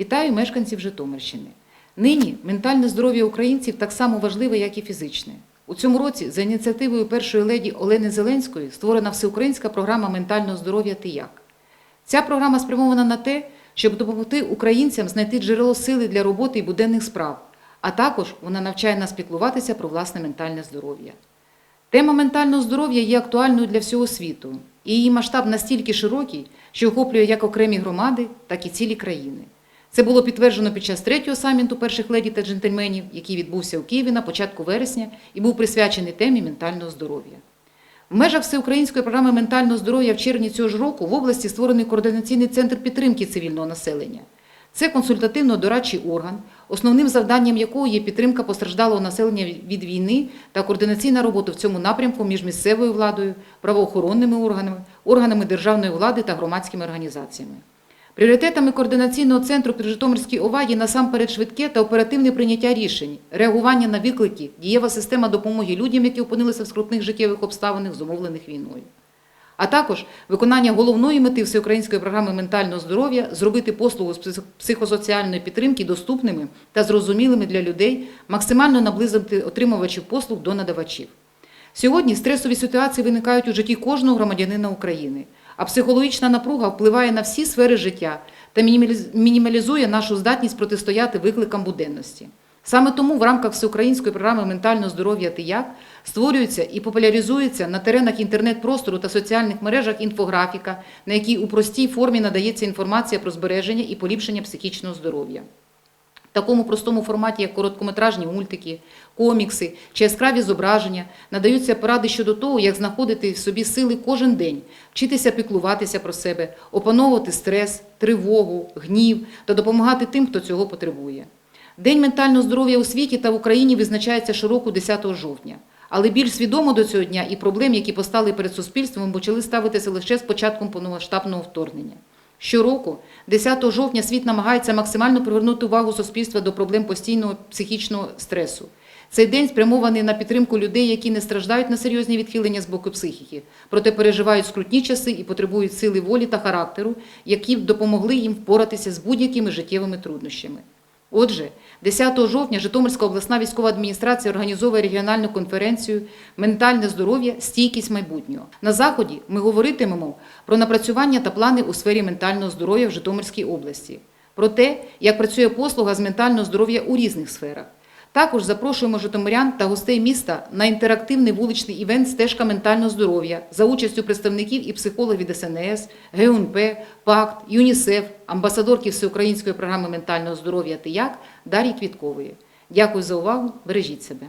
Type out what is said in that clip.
Вітаю мешканців Житомирщини. Нині ментальне здоров'я українців так само важливе, як і фізичне. У цьому році за ініціативою першої леді Олени Зеленської створена всеукраїнська програма ментального здоров'я «Ти як?». Ця програма спрямована на те, щоб допомогти українцям знайти джерело сили для роботи і буденних справ, а також вона навчає нас піклуватися про власне ментальне здоров'я. Тема ментального здоров'я є актуальною для всього світу, і її масштаб настільки широкий, що охоплює як окремі громади, так і цілі країни. Це було підтверджено під час третього саміту перших леді та джентльменів, який відбувся у Києві на початку вересня і був присвячений темі ментального здоров'я. В межах всеукраїнської програми ментального здоров'я в червні цього ж року в області створений координаційний центр підтримки цивільного населення. Це консультативно-дорадчий орган, основним завданням якого є підтримка постраждалого населення від війни та координаційна робота в цьому напрямку між місцевою владою, правоохоронними органами, органами державної влади та громадськими організаціями. Пріоритетами координаційного центру при Житомирській ОВА є насамперед швидке та оперативне прийняття рішень, реагування на виклики, дієва система допомоги людям, які опинилися в скрутних життєвих обставинах, зумовлених війною. А також виконання головної мети всеукраїнської програми ментального здоров'я зробити послугу з психосоціальної підтримки доступними та зрозумілими для людей, максимально наблизити отримувачів послуг до надавачів. Сьогодні стресові ситуації виникають у житті кожного громадянина України, а психологічна напруга впливає на всі сфери життя та мінімалізує нашу здатність протистояти викликам буденності. Саме тому в рамках всеукраїнської програми ментального здоров'я «Ти як» створюється і популяризується на теренах інтернет-простору та соціальних мережах інфографіка, на якій у простій формі надається інформація про збереження і поліпшення психічного здоров'я. Такому простому форматі, як короткометражні мультики, комікси чи яскраві зображення, надаються поради щодо того, як знаходити в собі сили кожен день, вчитися піклуватися про себе, опановувати стрес, тривогу, гнів та допомагати тим, хто цього потребує. День ментального здоров'я у світі та в Україні визначається щороку 10 жовтня. Але більш свідомо до цього дня і проблем, які постали перед суспільством, почали ставитися лише з початком повномасштабного вторгнення. Щороку, 10 жовтня, світ намагається максимально привернути увагу суспільства до проблем постійного психічного стресу. Цей день спрямований на підтримку людей, які не страждають на серйозні відхилення з боку психіки, проте переживають скрутні часи і потребують сили волі та характеру, які б допомогли їм впоратися з будь-якими життєвими труднощами. Отже, 10 жовтня Житомирська обласна військова адміністрація організовує регіональну конференцію Ментальне здоров'я, стійкість майбутнього. На заході ми говоритимемо про напрацювання та плани у сфері ментального здоров'я в Житомирській області, про те, як працює послуга з ментального здоров'я у різних сферах. Також запрошуємо житомирян та гостей міста на інтерактивний вуличний івент Стежка ментального здоров'я за участю представників і психологів ДСНС, ГУНП, ПАКТ, ЮНІСЕФ, амбасадорки Всеукраїнської програми ментального здоров'я «Ти як» Дар'ї Квіткової. Дякую за увагу. Бережіть себе.